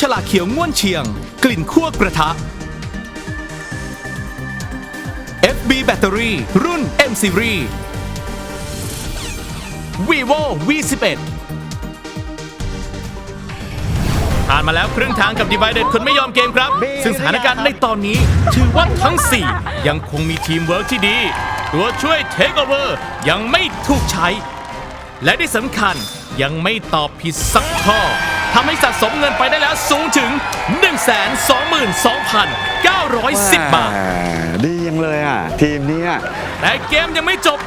ฉลากเขียวง่วนเชียง กลิ่นคั่วกระทะ FB แบตเตอรี่รุ่น M Series vivo V11 ผ่านมาแล้วครึ่งทางกับ Divided คนไม่ยอมเกมครับ ซึ่งสถานการณ์ในตอนนี้ ถือว่าทั้ง 4 ยังคงมีทีมเวิร์กที่ดี ตัวช่วย Takeover ยังไม่ถูกใช้ และที่สำคัญยังไม่ตอบผิดสักข้อ ทำให้สะสมเงินไปได้แล้วสูงถึง 122,910 บาทแหมดียังเลยอะ ทีมเนี้ยแต่เกมยังไม่จบ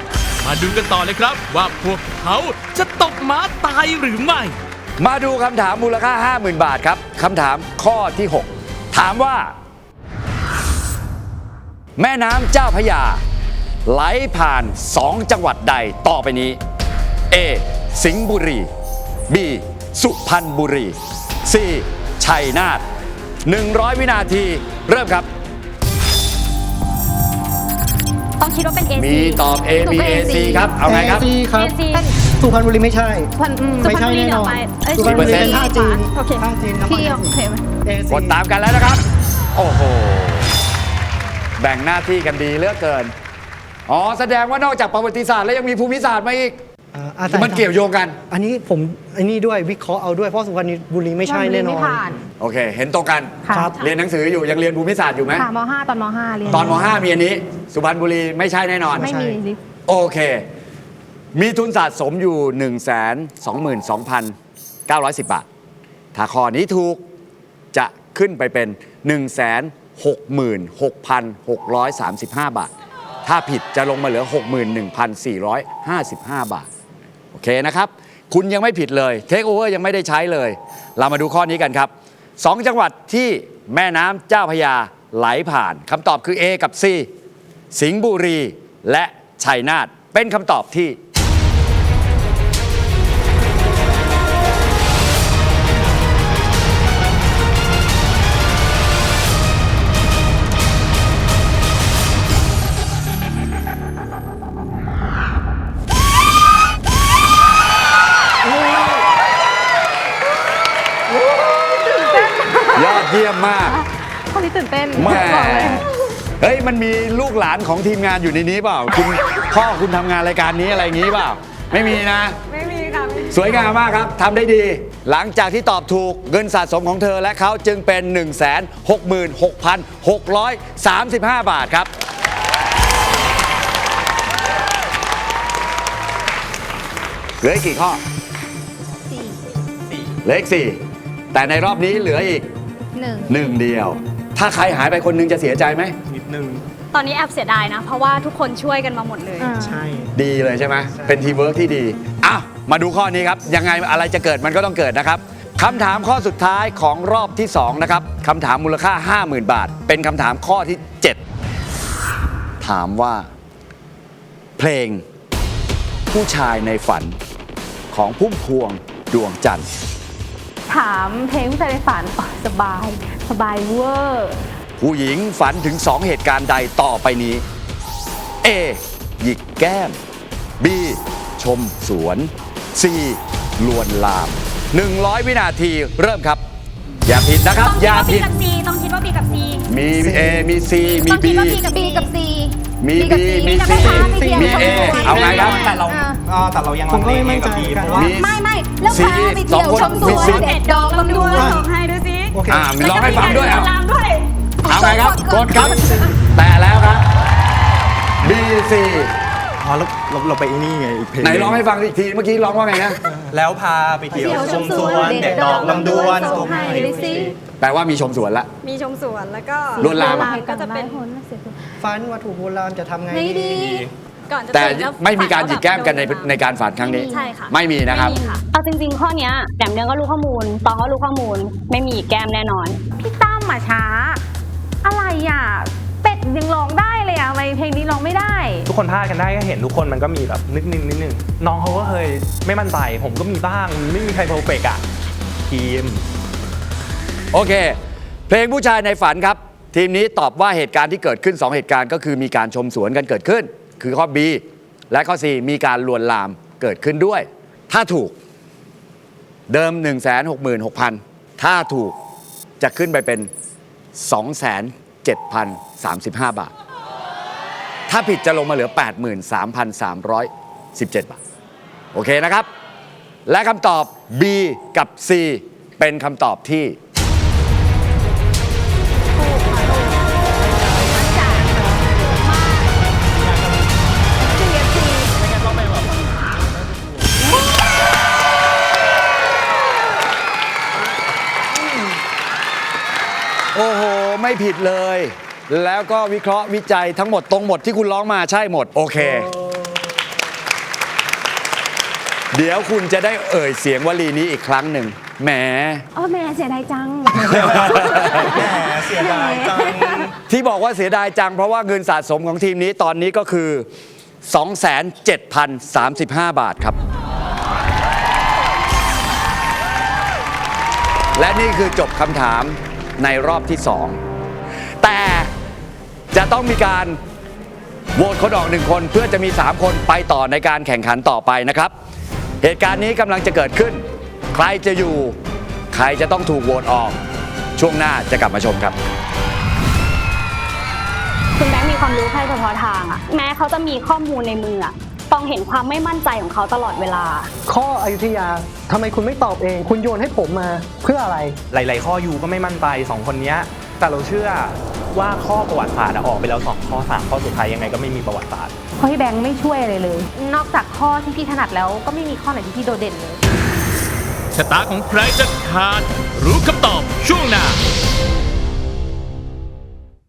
มาดูกันต่อเลยครับ ว่าพวกเขาจะตกม้าตายหรือไม่ มาดูคำถามมูลค่า 50,000 บาทครับคำถามข้อที่ 6 ถามว่า แม่น้ำเจ้าพระยา ไหลผ่าน 2 จังหวัดใดต่อไปนี้ A สิงห์บุรี B สุพรรณบุรี C ชัยนาท100 วินาที เริ่มครับ ต้องคิดว่าเป็น AC มีตอบ A B A C ครับ เอาไงครับ AC ครับ AC สุพรรณบุรีไม่ใช่ สุพรรณอืไม่ใช่แน่นอนเอ้ยสุพรรณบุรีเป็นท่าจีนโอเคท่าจีนครับพี่โอเคไหม AC กดตามกันแล้วนะครับ โอ้โห แบ่งหน้าที่กันดีเหลือกเกิน อ๋อ แสดงว่านอกจากประวัติศาสตร์แล้วยังมีภูมิศาสตร์มาอีก อ่าอาศัมันเกี่ยวโยงกัน อันนี้ผมอันนี้ด้วยวิเคราะห์เอาด้วยเพราะสุพรรณบุรีไม่ใช่แน่นอไม่นผ่านโอเค เห็นตรงกัน ค่ะครับ เรียนหนังสืออยู่ยังเรียนภูมิศาสตร์อยู่ไหม ค่ะม .5 ตอนม .5 เรียนตอนม .5 มีอันนี้ สุพรรณบุรีไม่ใช่แน่นอน ไม่มีลิฟต์โอเค มีทุนสะสมอยู่ 1 2 2 2 9 10 บาท ถ้าข้อนี้ถูกจะขึ้นไปเป็น 1 6 6 6 3 5 บาท ถ้าผิดจะลงมาเหลือ 61,455 บาท โอเคนะครับ คุณยังไม่ผิดเลยเทคโอเวอร์ยังไม่ได้ใช้เลย เรามาดูข้อนี้กันครับสองจังหวัดที่แม่น้ำเจ้าพยาไหลผ่านคำตอบคือ A กับ C สิงห์บุรีและชัยนาทเป็นคำตอบที่ เยี่ยมมากข้อนี้ตื่นเต้นแม่บอกเลยเฮ้ยมันมีลูกหลานของทีมงานอยู่ในนี้เปล่า คุณพ่อคุณทำงานรายการนี้อะไรอย่างนี้เปล่า ไม่มีนะ ไม่มีค่ะสวยงามมากครับทำได้ดี หลังจากที่ตอบถูกเงินสะสมของเธอและเขาจึงเป็น 166,635 บาทครับ เหลืออีกกี่ข้อเหลืออีกสี่แต่ในรอบนี้เหลืออีก หนึ่งหนึ่งเดียว ถ้าใครหายไปคนหนึงจะเสียใจไหมตอนนี้แอบเสียดายนะ เพราะว่าทุกคนช่วยกันมาหมดเลยใช่ ดีเลยใช่ไหมเป็นทีมเวิร์กที่ดีอ้าวมาดูข้อนี้ครับ ยังไงอะไรจะเกิดมันก็ต้องเกิดนะครับ คำถามข้อสุดท้ายของรอบที่ 2 นะครับ คำถามมูลค่า 50,000 บาท เป็นคำถามข้อที่ 7 ถามว่า เพลง ผู้ชายในฝันของพุ่มพวงดวงจันทร์ ถามเพลงผู้ชายในฝันอ๋อสบาย สบายเวอร์ ผู้หญิงฝันถึง 2 เหตุการณ์ใดต่อไปนี้ A หยิกแก้ม B ชมสวน C ลวนลาม 100 วินาทีเริ่มครับ อย่าผิดนะครับ ต้องอคิดย่าว่าผิ B ดกับ C ต้องคิดว่า B กับ C มี A มี C มี ต้อง B คิดว่า B กับ B กับ C มีกับ B C มีกับ C แม่ค้ามีเทียนมี A เอาไงครับ แต่เราอ่าแต่เรายังผมก็ไม่มั่นใจเพราะว่า มี ไม่ไม่ แล้ว C พาไปเที่ยวสองคนชมสมีวน C เด็ดดอกลำดวนส่งให้ดูสิโอเคอ่ามีร้องให้ฟังด้วยเอาลามด้วยเอาไงครับกดครับ แต่แล้วครับ B C อ๋อเราเราเราไปไอ้นี่ไงอีกเพลงไหนร้องให้ฟังอีกทีเมื่อกี้ร้องว่าไงนะแล้วพาไปเที่ยวชมสวนเด็ดดอกลำดวนส่งให้ดูสิแปลว่ามีชมสวนละ มีชมสวนแล้วก็ลวนลามอะก็จะเป็นฟันวัตถุโบราณจะทำไงไม่ดี ก่อนจะแต่ตื่นล้วไม่มีการหยิกแก้มกันในในการฝันครั้งนี้ ใช่ค่ะ ไม่มีนะครับ ไม่มีค่ะ เอาจริงๆ ข้อเนี้ยแหลมเดืองก็รู้ข้อมูล ตองก็รู้ข้อมูล ไม่มีแก้มแน่นอน พี่ตั้มมาช้า อะไรอะ เป็ดยังร้องได้เลยอะทำไมเพลงนี้ร้องไม่ได้ ทุกคนพลาดกันได้ก็เห็นทุกคนมันก็มีแบบนิดนึงนิดนึงน้องเขาก็เคยไม่มั่นใจ ผมก็มีบ้าง ไม่มีใครเพอร์เฟกต์อะทีม โอเค เพลงผู้ชายในฝันครับ ทีมนี้ตอบว่าเหตุการณ์ที่เกิดขึ้น 2 เหตุการณ์ก็คือมีการชมสวนกันเกิดขึ้น คือข้อ B และข้อ C มีการลวนลามเกิดขึ้นด้วย ถ้าถูกเดิม 1 6 6 0 0 0 ถ้าถูกจะขึ้นไปเป็น 27,035 บาท ถ้าผิดจะลงมาเหลือ 83,317 บาท โอเคนะครับ และคำตอบ B กับ C เป็นคำตอบที่ โอ้โห ไม่ผิดเลย แล้วก็วิเคราะห์วิจัยทั้งหมดตรงหมดที่คุณร้องมาใช่หมด โอเค เดี๋ยวคุณจะได้เอ่ยเสียงวลีนี้อีกครั้งหนึ่งแหมเออแม่เสียดายจังเสียดายจัง ที่บอกว่าเสียดายจัง เพราะว่าเงินสะสมของทีมนี้ตอนนี้ก็คือ 27,035 บาทครับ และนี่คือจบคำถาม ในรอบที่ 2 แต่จะต้องมีการโหวตคนออกหนึ่งคนเพื่อจะมี 3 คนไปต่อในการแข่งขันต่อไปนะครับ เหตุการณ์นี้กำลังจะเกิดขึ้น ใครจะอยู่ ใครจะต้องถูกโหวตออก ช่วงหน้าจะกลับมาชมครับคุณแบงค์มีความรู้แค่เฉพาะทางอะแม้เขาจะมีข้อมูลในมืออะ เห็นความไม่มั่นใจของเขาตลอดเวลา ข้ออยุธยาทำไมคุณไม่ตอบเอง คุณโยนให้ผมมาเพื่ออะไร หลาย ๆ ข้อยูก็ไม่มั่นใจสองคนเนี้ยแต่เราเชื่อว่าข้อประวัติศาสตร์อะออกไปแล้วสองข้อสามข้อสุดท้ายยังไงก็ไม่มีประวัติศาสตร์ เพราะพี่แบงค์ไม่ช่วยอะไรเลย นอกจากข้อที่พี่ถนัดแล้วก็ไม่มีข้อไหนที่พี่โดดเด่นเลย ชะตาของใครจะขาด รู้คำตอบช่วงหน้า